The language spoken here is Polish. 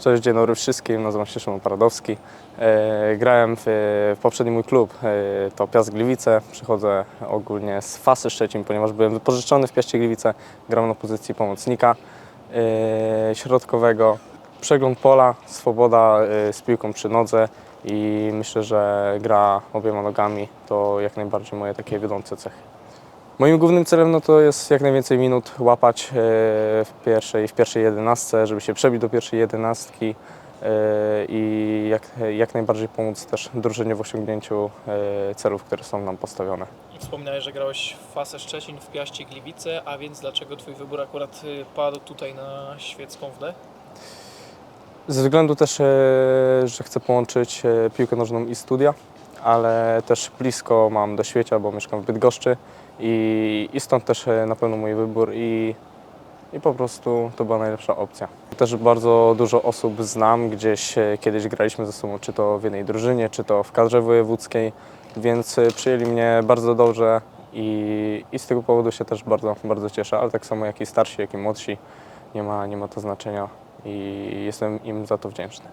Cześć, dzień dobry wszystkim, nazywam się Szymon Paradowski. E, grałem w, w poprzedni mój klub, e, to Piast Gliwice. Przychodzę ogólnie z Fasy Szczecin, ponieważ byłem wypożyczony w Piaście Gliwice. Gram na pozycji pomocnika e, środkowego. Przegląd pola, swoboda e, z piłką przy nodze i myślę, że gra obiema nogami to jak najbardziej moje takie wiodące cechy. Moim głównym celem no to jest jak najwięcej minut łapać e, w pierwszej, w pierwszej jedenastce, żeby się przebić do pierwszej jedenastki e, i jak, jak najbardziej pomóc też drużynie w osiągnięciu celów, które są nam postawione. Wspominałeś, że grałeś w Fasę Szczecin, w Piaście Gliwice, a więc dlaczego Twój wybór akurat y, padł tutaj na świecką wdę? Ze względu też, e, że chcę połączyć e, piłkę nożną i studia, ale też blisko mam do świecia, bo mieszkam w Bydgoszczy i, i stąd też e, na pewno mój wybór i, i po prostu to była najlepsza opcja. Też bardzo dużo osób znam, gdzieś kiedyś graliśmy ze sobą, czy to w jednej drużynie, czy to w kadrze wojewódzkiej, więc przyjęli mnie bardzo dobrze i, i z tego powodu się też bardzo, bardzo cieszę, ale tak samo jak i starsi, jak i młodsi, nie ma, nie ma to znaczenia i jestem im za to wdzięczny.